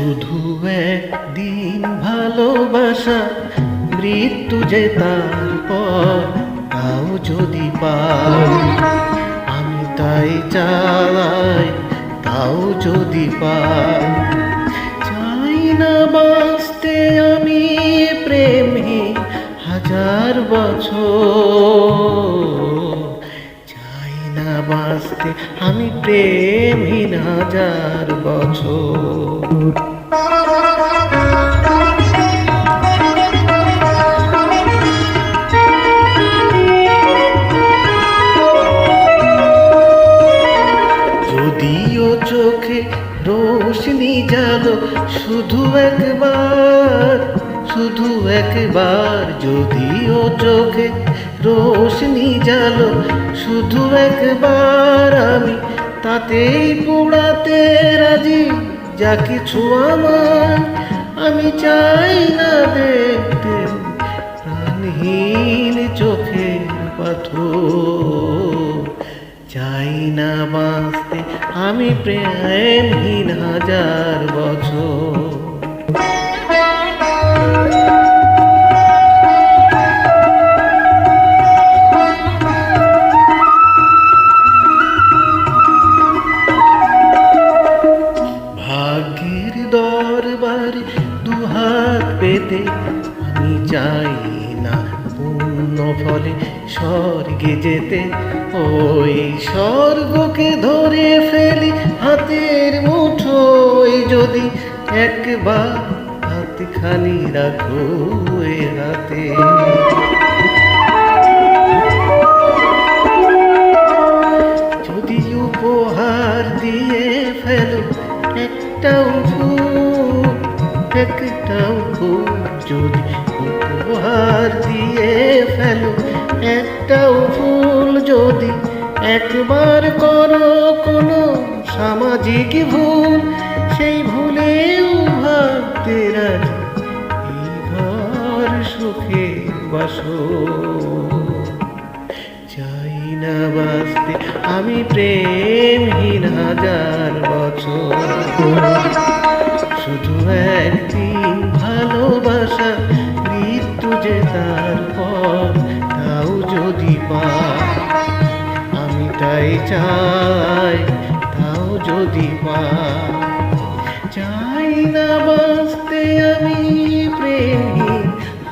শুধু একদিন ভালোবাসা, মৃত্যু যে তারপর তাও যদি পাই, আমি তাই চালাই, তাও যদি পাই। চাই না বাঁচতে আমি প্রেমে হাজার বছর না বাঁচতে আমি প্রেমহীন হাজার বছর। যদিও চোখে রোশনি জালো শুধু একবার। শুধু একবার যদিও চোখে রোশনি জালো, শুধু একবার আমি তাতেই পোড়াতে রাজি। যা কিছু আমার আমি চাই না দেখতে, প্রাণহীন চোখে পাথর। চাই না বাঁচতে, আমি প্রেমহীন হাজার বছর। দরবারে দুহাত পেতে আমি চাই না। পূর্ণ ফলে স্বর্গে যেতে, ওই স্বর্গকে ধরে ফেলি হাতের মুঠোয় যদি একবার হাত খালি রাখো হাতে। একটাও ফুল যদি উপহার দিয়ে ফেলো, একটাও ফুল যদি একবার করো কোনো সামাজিক ভুল, সেই ভুলেও ভাবতে রাজি এই ঘর সুখে বাসো। চাই না বাঁচতে আমি প্রেমহীন হাজার বছর। একদিন ভালোবাসা, মৃত্যু যে তারপর তাও যদি পাই আমি তাই চাই, তাও যদি পাই চাই না বাঁচতে আমি প্রেমহীন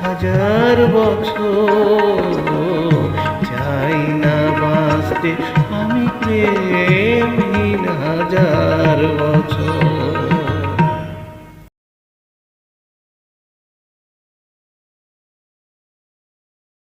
হাজার বছর, চাই না বাঁচতে আমি প্রেমহীন হাজার বছর।